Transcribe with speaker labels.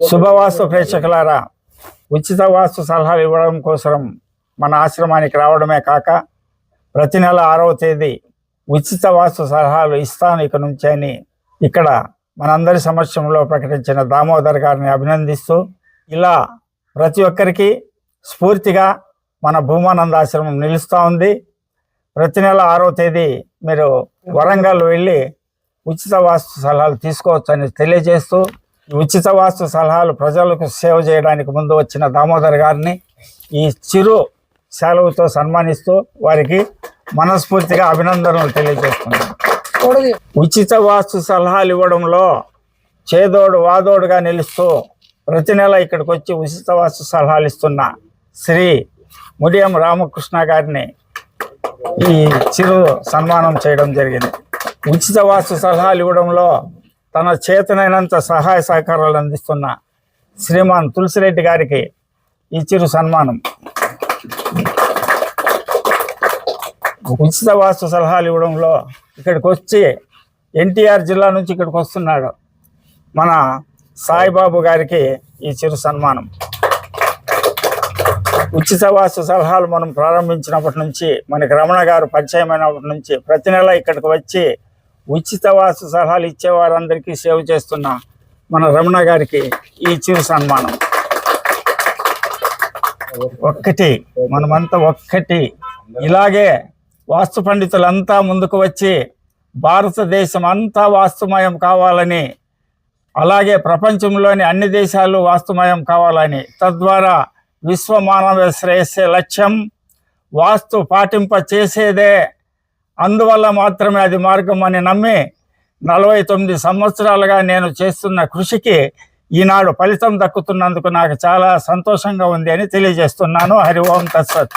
Speaker 1: శుభవాస్తు ప్రేక్షకులారా ఉచిత వాస్తు సలహాలు ఇవ్వడం కోసం మన ఆశ్రమానికి రావడమే కాక ప్రతి నెల ఆరవ తేదీ ఉచిత వాస్తు సలహాలు ఇస్తాను ఇక నుంచి అని ఇక్కడ మనందరి సమక్షంలో ప్రకటించిన దామోదర్ గారిని అభినందిస్తూ ఇలా ప్రతి ఒక్కరికి స్ఫూర్తిగా మన భూమానంద ఆశ్రమం నిలుస్తూ ఉంది. ప్రతి నెల ఆరో తేదీ మీరు వరంగల్ వెళ్ళి ఉచిత వాస్తు సలహాలు తీసుకోవచ్చని తెలియజేస్తూ ఉచిత వాస్తు సలహాలు ప్రజలకు సేవ చేయడానికి ముందు వచ్చిన దామోదర్ గారిని ఈ చిరు సెలవుతో సన్మానిస్తూ వారికి మనస్ఫూర్తిగా అభినందనలు తెలియజేస్తున్నాను. ఉచిత వాస్తు సలహాలు ఇవ్వడంలో చేదోడు వాదోడుగా నిలుస్తూ ప్రతి నెల ఇక్కడికి వచ్చి ఉచిత వాస్తు సలహాలు ఇస్తున్న శ్రీ ముడియం రామకృష్ణ గారిని ఈ చిరు సన్మానం చేయడం జరిగింది. ఉచిత వాస్తు సలహాలు ఇవ్వడంలో తన చేతనైనంత సహాయ సహకారాలు అందిస్తున్న శ్రీమాన్ తులసిరెడ్డి గారికి ఈ చిరు సన్మానం. ఉచిత వాస్తు సలహాలు ఇవ్వడంలో ఇక్కడికి వచ్చి ఎన్టీఆర్ జిల్లా నుంచి ఇక్కడికి వస్తున్నాడు మన సాయిబాబు గారికి ఈ చిరు సన్మానం. ఉచిత వాస్తు సలహాలు మనం ప్రారంభించినప్పటి నుంచి మనకి రమణ గారు పరిచయమైనప్పటి నుంచి ప్రతి నెల ఇక్కడికి వచ్చి ఉచిత వాస్తు సలహాలు ఇచ్చే వారందరికీ సేవ చేస్తున్న మన రమణ గారికి ఈ చిరు సన్మానం. ఒక్కటి మనమంతా ఒక్కటి. ఇలాగే వాస్తు పండితులంతా ముందుకు వచ్చి భారతదేశం అంతా వాస్తుమయం కావాలని అలాగే ప్రపంచంలోని అన్ని దేశాలు వాస్తుమయం కావాలని తద్వారా విశ్వ మానవ శ్రేయస్సే లక్ష్యం. వాస్తు పాటింప చేసేదే అందువల్ల మాత్రమే అది మార్గం అని నమ్మి నలభై తొమ్మిది సంవత్సరాలుగా నేను చేస్తున్న కృషికి ఈనాడు ఫలితం దక్కుతున్నందుకు నాకు చాలా సంతోషంగా ఉంది అని తెలియజేస్తున్నాను. హరి ఓం తత్సత్.